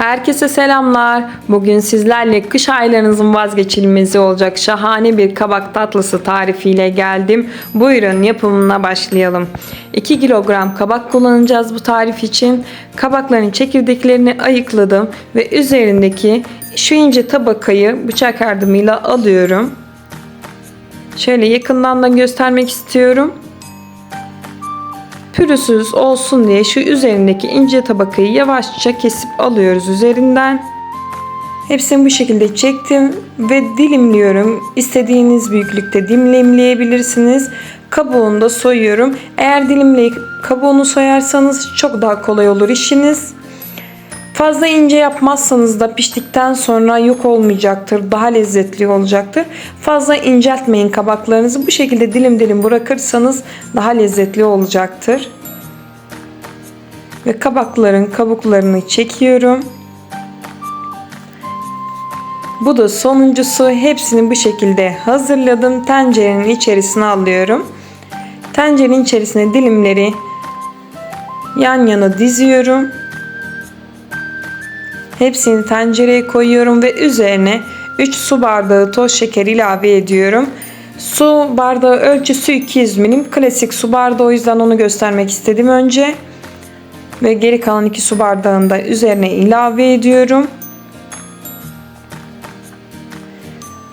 Herkese selamlar. Bugün sizlerle kış aylarınızın vazgeçilmezi olacak şahane bir kabak tatlısı tarifiyle geldim. Buyurun yapımına başlayalım. 2 kilogram kabak kullanacağız bu tarif için. Kabakların çekirdeklerini ayıkladım ve üzerindeki şu ince tabakayı bıçak yardımıyla alıyorum. Şöyle yakından da göstermek istiyorum pürüzsüz olsun diye şu üzerindeki ince tabakayı yavaşça kesip alıyoruz üzerinden. Hepsini bu şekilde çektim ve dilimliyorum. İstediğiniz büyüklükte dilimleyebilirsiniz. Kabuğunu da soyuyorum. Eğer dilimleyip kabuğunu soyarsanız çok daha kolay olur işiniz. Fazla ince yapmazsanız da piştikten sonra yok olmayacaktır. Daha lezzetli olacaktır. Fazla inceltmeyin kabaklarınızı. Bu şekilde dilim dilim bırakırsanız daha lezzetli olacaktır. Ve kabakların kabuklarını çekiyorum. Bu da sonuncusu. Hepsini bu şekilde hazırladım. Tencerenin içerisine alıyorum. Tencerenin içerisine dilimleri yan yana diziyorum. Hepsini tencereye koyuyorum ve üzerine 3 su bardağı toz şeker ilave ediyorum. Su bardağı ölçüsü 200 milim. Klasik su bardağı o yüzden onu göstermek istedim önce. Ve geri kalan 2 su bardağını da üzerine ilave ediyorum.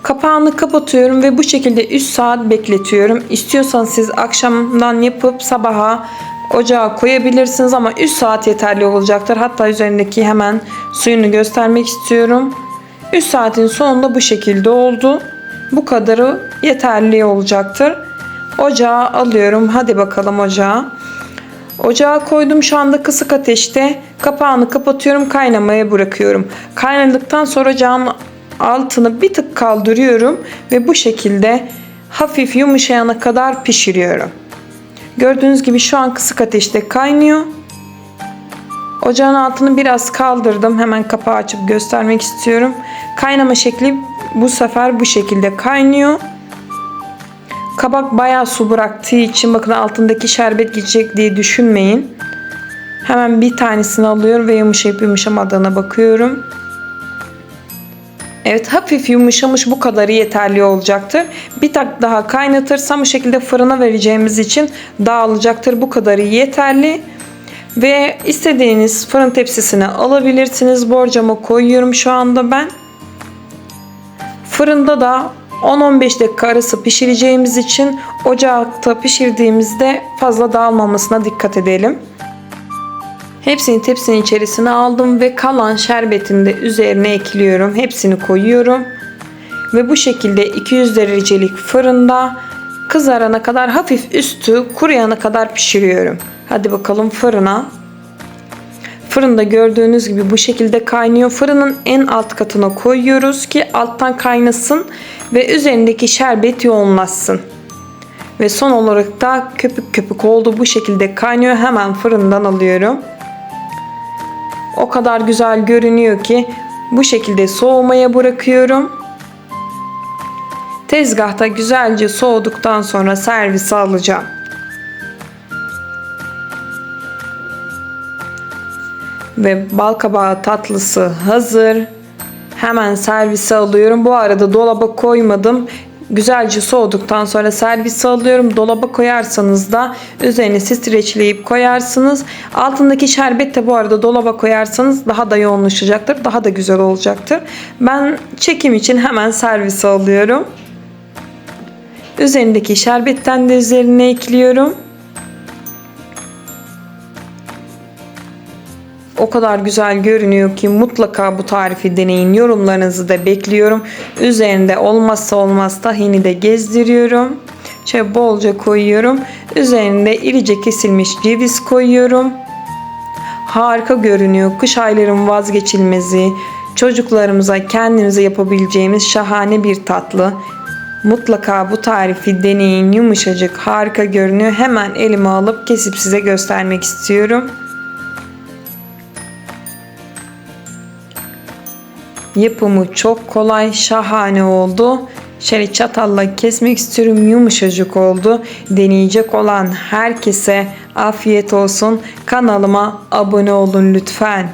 Kapağını kapatıyorum ve bu şekilde 3 saat bekletiyorum. İstiyorsanız siz akşamdan yapıp sabaha ocağa koyabilirsiniz ama 3 saat yeterli olacaktır. Hatta üzerindeki hemen suyunu göstermek istiyorum. 3 saatin sonunda bu şekilde oldu. Bu kadarı yeterli olacaktır. Ocağa alıyorum. Hadi bakalım ocağa. Ocağa koydum şu anda kısık ateşte. Kapağını kapatıyorum kaynamaya bırakıyorum. Kaynadıktan sonra ocağın altını bir tık kaldırıyorum ve bu şekilde hafif yumuşayana kadar pişiriyorum. Gördüğünüz gibi şu an kısık ateşte kaynıyor. Ocağın altını biraz kaldırdım. Hemen kapağı açıp göstermek istiyorum. Kaynama şekli bu sefer bu şekilde kaynıyor. Kabak bayağı su bıraktığı için bakın altındaki şerbet gidecek diye düşünmeyin. Hemen bir tanesini alıyorum ve yumuşayıp yumuşamadığına bakıyorum. Evet hafif yumuşamış bu kadarı yeterli olacaktır. Bir tak daha kaynatırsam bu şekilde fırına vereceğimiz için dağılacaktır. Bu kadarı yeterli. Ve istediğiniz fırın tepsisine alabilirsiniz. Borcama koyuyorum şu anda ben. Fırında da 10-15 dakika arası pişireceğimiz için ocakta pişirdiğimizde fazla dağılmamasına dikkat edelim. Hepsini tepsinin içerisine aldım ve kalan şerbetini de üzerine ekliyorum. Hepsini koyuyorum. Ve bu şekilde 200 derecelik fırında kızarana kadar hafif üstü kuruyana kadar pişiriyorum. Hadi bakalım fırına. Fırında gördüğünüz gibi bu şekilde kaynıyor. Fırının en alt katına koyuyoruz ki alttan kaynasın ve üzerindeki şerbet yoğunlaşsın. Ve son olarak da köpük köpük oldu. Bu şekilde kaynıyor. Hemen fırından alıyorum. O kadar güzel görünüyor ki bu şekilde soğumaya bırakıyorum. Tezgahta güzelce soğuduktan sonra servise alacağım. Ve bal kabağı tatlısı hazır. Hemen servise alıyorum. Bu arada dolaba koymadım. Güzelce soğuduktan sonra servise alıyorum. Dolaba koyarsanız da üzerine streçleyip koyarsınız. Altındaki şerbet de bu arada dolaba koyarsanız daha da yoğunlaşacaktır. Daha da güzel olacaktır. Ben çekim için hemen servise alıyorum. Üzerindeki şerbetten de üzerine ekliyorum. O kadar güzel görünüyor ki mutlaka bu tarifi deneyin. Yorumlarınızı da bekliyorum. Üzerinde olmazsa olmaz tahini de gezdiriyorum. Şöyle bolca koyuyorum. Üzerinde irice kesilmiş ceviz koyuyorum. Harika görünüyor. Kış ayların vazgeçilmezi. Çocuklarımıza kendimize yapabileceğimiz şahane bir tatlı. Mutlaka bu tarifi deneyin. Yumuşacık, harika görünüyor. Hemen elime alıp kesip size göstermek istiyorum. Yapımı çok kolay, şahane oldu. Şöyle çatalla kesmek istiyorum. Yumuşacık oldu. Deneyecek olan herkese afiyet olsun. Kanalıma abone olun lütfen.